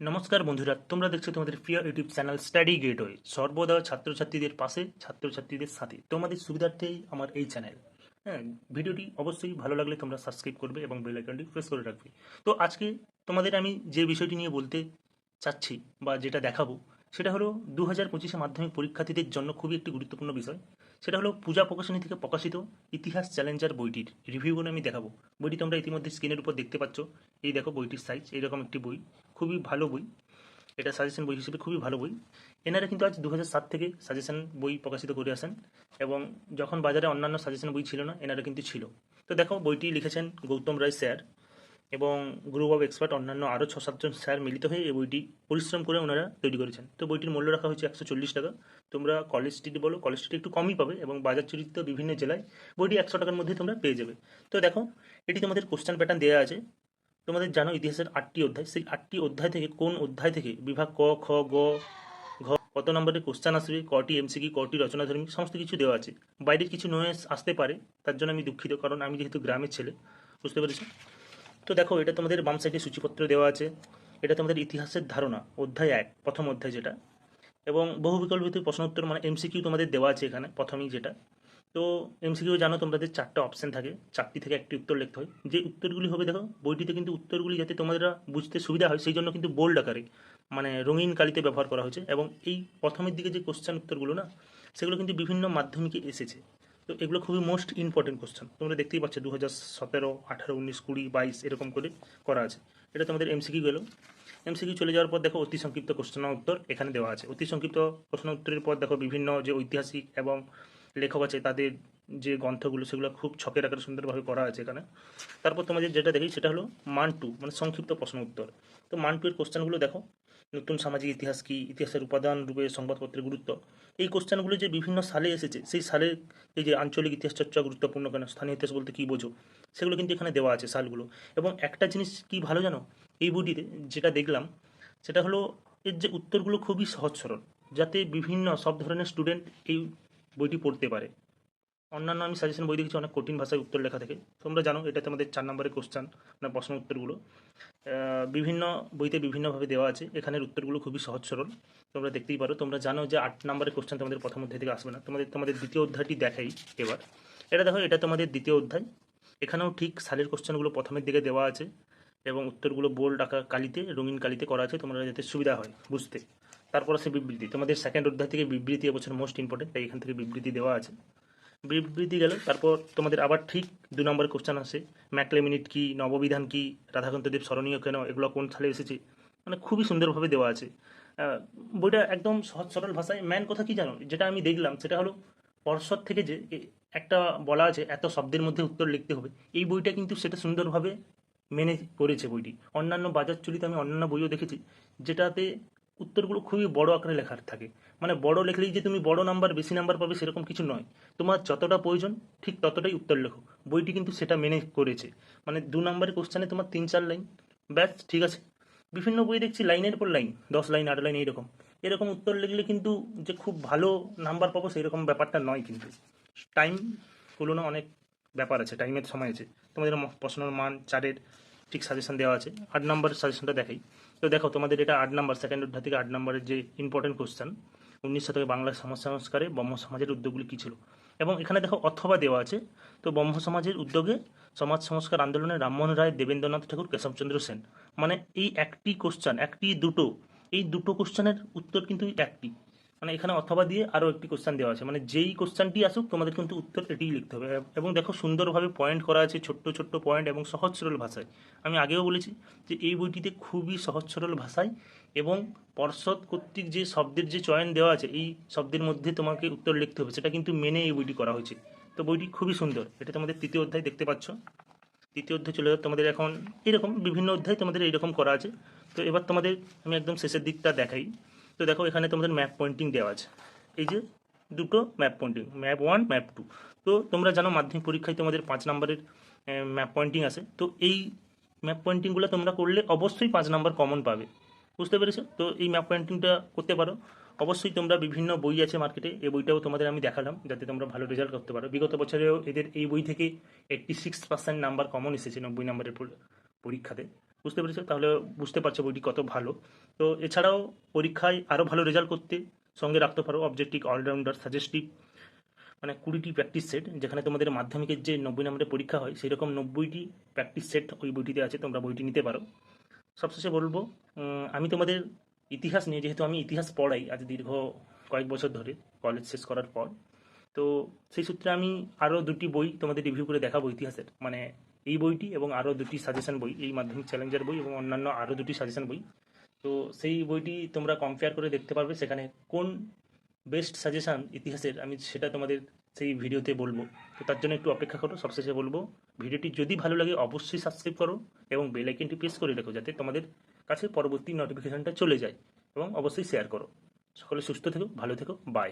নমস্কার বন্ধুরা, তোমরা দেখছ তোমাদের প্রিয় ইউটিউব চ্যানেল স্টাডি গেটওয়ে। সর্বদা ছাত্রছাত্রীদের পাশে, ছাত্রছাত্রীদের সাথে। তোমাদের সুবিধার্থেই আমার এই চ্যানেল। হ্যাঁ ভিডিওটি অবশ্যই ভালো লাগলে তোমরা সাবস্ক্রাইব করবে এবং বেল আইকনটি প্রেস করে রাখবে। তো আজকে তোমাদের আমি যে বিষয়টি নিয়ে বলতে চাচ্ছি বা যেটা দেখাবো, সেটা হলো দু হাজার পঁচিশে মাধ্যমিক পরীক্ষার্থীদের জন্য খুবই একটি গুরুত্বপূর্ণ বিষয়। সেটা হলো পূজা প্রকাশনী থেকে প্রকাশিত ইতিহাস চ্যালেঞ্জার বইটির রিভিউগুলো আমি দেখাবো। বইটি তোমরা ইতিমধ্যে স্ক্রিনের উপর দেখতে পাচ্ছ। এই দেখো বইটির সাইজ এইরকম একটি বই। খুবই ভালো বই। এটা সাজেশন বই হিসেবে খুবই ভালো বই। এনারা কিন্তু আজ দু থেকে সাজেশন বই প্রকাশিত করে আসেন এবং যখন বাজারে অন্যান্য সাজেশন বই ছিল না, এনারা কিন্তু ছিল। তো দেখো, বইটি লিখেছেন গৌতম রায় স্যার এবং গ্রুপ অফ এক্সপার্ট অন্যান্য আরও ছ সাতজন স্যার মিলিত হয়ে এই বইটি পরিশ্রম করে ওনারা তৈরি করেছেন। তো বইটির মূল্য রাখা হয়েছে একশো চল্লিশ টাকা। তোমরা কলেজ স্ট্রিট বলো কলেজ স্ট্রিট একটু কমই পাবে এবং বাজার চরিত্র বিভিন্ন জেলায় বইটি একশো টাকার মধ্যে তোমরা পেয়ে যাবে। তো দেখো, এটি তোমাদের কোশ্চেন প্যাটার্ন দেওয়া আছে। তোমাদের জানো ইতিহাসের আটটি অধ্যায়। সেই আটটি অধ্যায় থেকে কোন অধ্যায় থেকে বিভাগ ক, খ, গ, ঘ, কত নম্বরের কোশ্চেন আসবে, কটি এমসিকি কটি রচনাধর্মী, সমস্ত কিছু দেওয়া আছে। বাইরের কিছু নয়েস আসতে পারে, তার জন্য আমি দুঃখিত, কারণ আমি যেহেতু গ্রামের ছেলে, বুঝতে পেরেছি? তো দেখো, এটা তোমাদের বাম সাইডে সূচিপত্র দেওয়া আছে। এটা তোমাদের ইতিহাসের ধারণা, অধ্যায় এক, প্রথম অধ্যায় যেটা। এবং বহু বিকল্পিত প্রশ্ন উত্তর মানে এমসিকিউ তোমাদের দেওয়া আছে এখানে, প্রথমেই যেটা। তো এমসিকিউ জানো তোমাদের চারটা অপশন থাকে, চারটি থেকে একটি উত্তর লিখতে হয়। যে উত্তরগুলি হবে, দেখো, বইটিতে কিন্তু উত্তরগুলি যাতে তোমাদের বুঝতে সুবিধা হয়, সেই জন্য কিন্তু বোল্ড আকারে মানে রঙিন কালিতে ব্যবহার করা হয়েছে। এবং এই প্রথমের দিকে যে কোশ্চেন উত্তরগুলো না, সেগুলো কিন্তু বিভিন্ন মাধ্যমিকে এসেছে। তো এগুলো খুবই মোস্ট ইম্পর্টেন্ট কোশ্চেন তোমরা দেখতেই পাচ্ছ দু হাজার সতেরো, আঠারো, উনিশ, কুড়ি, বাইশ, এরকম করে করা আছে। এটা তোমাদের এমসিকিউ গেল। এমসিকিউ চলে যাওয়ার পর দেখো, অতি সংক্ষিপ্ত কোশ্চেন উত্তর এখানে দেওয়া আছে। অতি সংক্ষিপ্ত প্রশ্ন উত্তরের পর দেখো, বিভিন্ন যে ঐতিহাসিক এবং লেখক আছে, তাদের যে গ্রন্থগুলো, সেগুলো খুব ছকের আকারে সুন্দরভাবে করা আছে এখানে। তারপর তোমাদের যেটা দেখি, সেটা হলো মান টু মানে সংক্ষিপ্ত প্রশ্ন উত্তর। তো মান টু এর কোশ্চেনগুলো দেখো, নতুন সামাজিক ইতিহাস কি, ইতিহাসের উপাদান রূপে সংবাদপত্রের গুরুত্ব? এই কোশ্চেনগুলো যে বিভিন্ন সালে এসেছে, সেই সালের এই যে আঞ্চলিক ইতিহাস চর্চা গুরুত্বপূর্ণ কেন, স্থানীয় ইতিহাস বলতে কী বোঝো, সেগুলো কিন্তু এখানে দেওয়া আছে সালগুলো। এবং একটা জিনিস কি ভালো জানো, এই বইটিতে যেটা দেখলাম, সেটা হলো এর যে উত্তরগুলো খুবই সহজ সরল, যাতে বিভিন্ন সব ধরনের স্টুডেন্ট এই বইটি পড়তে পারে। অন্যান্য আমি সাজেশন বই দেখেছি, অনেক কঠিন ভাষায় উত্তর লেখা থাকে। তোমরা জানো, এটা তোমাদের চার নম্বরের কোশ্চান মানে প্রশ্ন উত্তরগুলো। বিভিন্ন বইতে বিভিন্নভাবে দেওয়া আছে। এখানের উত্তরগুলো খুবই সহজ সরল। তোমরা দেখতেই পারো, তোমরা জানো যে আট নম্বরের কোশ্চেন তোমাদের প্রথম অধ্যায় থেকে আসবে না। তোমাদের তোমাদের দ্বিতীয় অধ্যায়টি দেখাই এবার। এটা দেখো, এটা তোমাদের দ্বিতীয় অধ্যায়। এখানেও ঠিক সালের কোশ্চেনগুলো প্রথমের দিকে দেওয়া আছে। এবং উত্তরগুলো বোল্ড আঁকা কালিতে, রঙিন কালিতে করা আছে, তোমরা যাতে সুবিধা হয় বুঝতে। তারপর আছে বিবৃতি। তোমাদের সেকেন্ড অধ্যায় থেকে বিবৃতি এবছর মোস্ট ইম্পর্টেন্ট তাই এখান থেকে বিবৃতি দেওয়া আছে। বিবৃতি গেল, তারপর তোমাদের আবার ঠিক দু নম্বরের কোশ্চেন আসে। ম্যাকলে মিনিট কি, নববিধান কি রাধাকান্তদেব স্মরণীয় কেন, এগুলো কোন সালে এসেছে? মানে খুবই সুন্দরভাবে দেওয়া আছে। বইটা একদম সহজ সরল ভাষায় ম্যান কথা কি জানো? যেটা আমি দেখলাম, সেটা হলো পর্ষদ থেকে যে একটা বলা আছে, এত শব্দের মধ্যে উত্তর লিখতে হবে। এই বইটা কিন্তু সেটা সুন্দরভাবে মেনে করেছে বইটি। অন্যান্য বাজার চলিতে আমি অন্যান্য বইও দেখেছি, যেটাতে উত্তরগুলো খুবই বড় আকারে লেখার থাকে। মানে বড় লেখলেই যে তুমি বড় নাম্বার, বেশি নাম্বার পাবে সেরকম কিছু নয়। তোমার যতটা প্রয়োজন, ঠিক ততটাই উত্তর লেখো। বইটি কিন্তু সেটা মেনে করেছে। মানে দু নম্বরের কোশ্চানে তোমার তিন চার লাইন। ব্যাস, ঠিক আছে। বিভিন্ন বই দেখছি, লাইনের পর লাইন, দশ লাইন, আট লাইন, এইরকম। এরকম উত্তর লিখলে কিন্তু যে খুব ভালো নাম্বার পাবো সেই রকম ব্যাপারটা নয় কিন্তু। টাইম, তুলনা অনেক ব্যাপার আছে টাইমের সময় আছে। তোমাদের প্রশ্নের মান চারের ঠিক সাজেশন দেওয়া আছে। আট নম্বর সাজেশনটা দেখাই। তো দেখো, তোমাদের এটা আট নম্বর সেকেন্ড অধ্যায় থেকে আট নম্বরের যে ইম্পর্টেন্ট কোশ্চেন উনিশ শতকে বাংলার সমাজ সংস্কারে ব্রহ্ম সমাজের উদ্যোগগুলি কী ছিল? এবং এখানে দেখো, অথবা দেওয়া আছে, তো ব্রহ্ম সমাজের উদ্যোগে সমাজ সংস্কার আন্দোলনে রামমোহন রায়, দেবেন্দ্রনাথ ঠাকুর, কেশবচন্দ্র সেন। মানে এই একটি কোশ্চেন একটি দুটো, এই দুটো কোশ্চেনের উত্তর কিন্তু একটি। মানে এখানে অথবা দিয়ে আরও একটি কোশ্চেন দেওয়া আছে। মানে যেই কোশ্চেনটি আসুক, তোমাদের কিন্তু উত্তর এটিই লিখতে হবে। এবং দেখো সুন্দরভাবে পয়েন্ট করা আছে ছোট্ট ছোট্ট পয়েন্ট এবং সহজ সরল ভাষায়। আমি আগেও বলেছি যে এই বইটিতে খুবই সহজ সরল ভাষায় এবং পর্ষদ কর্তৃক যে শব্দের যে চয়ন দেওয়া আছে, এই শব্দের মধ্যে তোমাকে উত্তর লিখতে হবে। সেটা কিন্তু মেনে এই বইটি করা হয়েছে। তো বইটি খুবই সুন্দর। এটা তোমাদের তৃতীয় অধ্যায় দেখতে পাচ্ছ। তৃতীয় অধ্যায় চলে যাবে তোমাদের এখন এরকম বিভিন্ন অধ্যায় তোমাদের এইরকম করা আছে। তো এবার তোমাদের আমি একদম শেষের দিকটা দেখাই। তো দেখো এখানে তোমাদের ম্যাপ পয়েন্টিং দেওয়া আছে। এই যে দুটো map pointing map one map two তো তোমরা জানো মাধ্যমিক পরীক্ষায় তোমাদের পাঁচ নম্বরের ম্যাপ পয়েন্টিং আছে। তো এই ম্যাপ পয়েন্টিংগুলো তোমরা করলে অবশ্যই পাঁচ নাম্বার কমন পাবে। বুঝতে পেরেছ? তো এই ম্যাপ পয়েন্টিংটা করতে পারো। অবশ্যই তোমরা বিভিন্ন বই আছে মার্কেটে এই বইটাও তোমাদের আমি দেখালাম, যাতে তোমরা ভালো রেজাল্ট করতে পারো। বিগত বছরেও এদের এই বই থেকে eighty six percent number common এসেছে নব্বই নম্বরের পরীক্ষাতে। বুঝতে পেরেছ, তাহলে বুঝতে পারছ বইটি কত ভালো। তো এছাড়াও পরীক্ষায় আরও ভালো রেজাল্ট করতে সঙ্গে রাখতে পারো অবজেক্টিভ অলরাউন্ডার সাজেস্টিভ মানে কুড়িটি প্র্যাকটিস সেট যেখানে তোমাদের মাধ্যমিকের যে নব্বই নম্বরের পরীক্ষা হয় সেই রকম নব্বইটি প্র্যাকটিস সেট ওই বইটিতে আছে, তোমরা বইটি নিতে পারো। সবশেষে বলব আমি তোমাদের ইতিহাস নিয়ে, যেহেতু আমি ইতিহাস পড়াই আজ দীর্ঘ কয়েক বছর ধরে কলেজ শেষ করার পর, তো সেই সূত্রে আমি আরও দুটি বই তোমাদের রিভিউ করে দেখাবো ইতিহাসের মানে এই বইটি এবং আরও দুটি সাজেশন বই, এই মাধ্যমিক চ্যালেঞ্জার বই এবং অন্যান্য আরও দুটি সাজেশন বই। তো সেই বইটি তোমরা কম্পেয়ার করে দেখতে পারবে সেখানে কোন বেস্ট সাজেশন ইতিহাসের, আমি সেটা তোমাদের সেই ভিডিওতে বলব। তো তার জন্য একটু অপেক্ষা করো, সবশেষে বলব, ভিডিওটি যদি ভালো লাগে অবশ্যই সাবস্ক্রাইব করো এবং বেল আইকনটি প্রেস করে রেখো যাতে তোমাদের কাছে পরবর্তী নোটিফিকেশনটা চলে যায় এবং অবশ্যই শেয়ার করো। সকলে সুস্থ থেকো, ভালো থেকো বাই